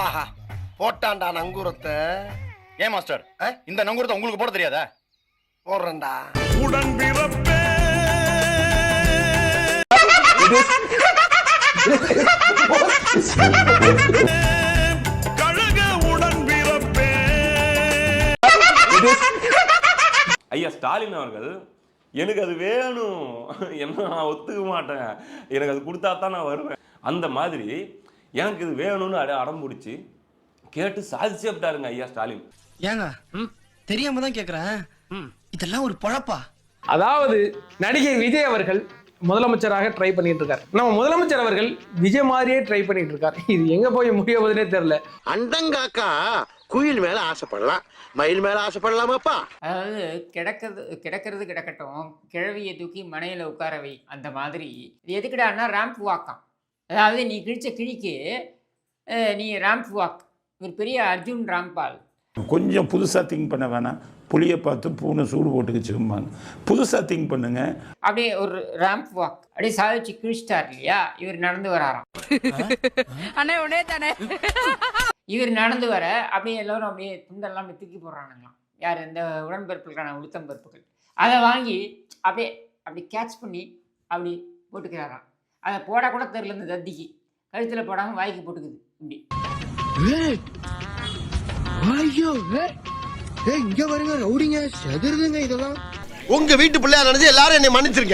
ஆஹா போட்டான்டா நங்கூரத்தை. ஏன் மாஸ்டர்? இந்த நங்கூரத்தை உங்களுக்கு போட தெரியாதா? போடுறேன்டா. ஐயா ஸ்டாலின் அவர்கள் எனக்கு அது வேணும். என்ன நான் ஒத்துக்க மாட்டேன். எனக்கு அது கொடுத்தா தான் நான் வருவேன். அந்த மாதிரி எனக்கு இது வேணும்னு அட அடம் பிடிச்சி கேட்டு சாதிச்சே விட்டாருங்க ஐயா ஸ்டாலின். ஏங்க? தெரியாம தான் கேக்குறேன். இதெல்லாம் ஒரு பொழப்பா? அதாவது நடிகை விஜய் அவர்கள் முதலமைச்சராக ட்ரை பண்ணிட்டு இருக்காரு. நம்ம முதலமைச்சர் அவர்கள் விஜய் மாதிரியே ட்ரை பண்ணிட்டு இருக்காரு. இது எங்க போய் முடிய போகுதுன்னே தெரியல. அண்டங்காக்கா குயில் மேல ஆசைப்படலாம். மயில் மேல ஆசைப்படலாமாப்பா? அதாவது கிடக்கிறது கிடக்கிறது கிடக்கட்டும். கிழவியை தூக்கி மனையில் உட்கார வை அந்த மாதிரி. இது எதுக்குடான்னா ரேம்ப் வாக்காம் அதாவது நீ கிழிச்ச கிழிக்கு நீ ரேம்ப் வாக் ஒரு பெரிய அர்ஜுன் ராம்பால் கொஞ்சம் புதுசாக திங்க் பண்ண வேணாம். புளியை பார்த்து பூனை சூடு போட்டுக்கிச்சும்பாங்க புதுசாக திங்க் பண்ணுங்க. அப்படியே ஒரு ரேம்ப் வாக் அப்படியே சாதிச்சு கிழிச்சிட்டார் இல்லையா? இவர் நடந்து வராராம். அண்ணே உடனே தானே. இவர் நடந்து வர அப்படியே எல்லாரும் அப்படியே துண்டெல்லாம் தூக்கி போடுறானுங்களாம். யார்? இந்த உடன்பிறப்புகளுக்கான உளுத்தம் பருப்புகள். அதை வாங்கி அப்படியே அப்படி கேட்ச் பண்ணி அப்படி போட்டுக்கிறாராம். அதை போட கூட தெரில இந்த தத்திக்கு கழுத்தில் போடாமல் வாய்க்கு போட்டுக்குது. இப்படி. ஐயோ இங்க வருங்க ரவுடிங்க செதறுதுங்க இதெல்லாம். உங்க வீட்டு பிள்ளையா நினைச்சு எல்லாரும் என்னை மன்னிச்சிருங்க.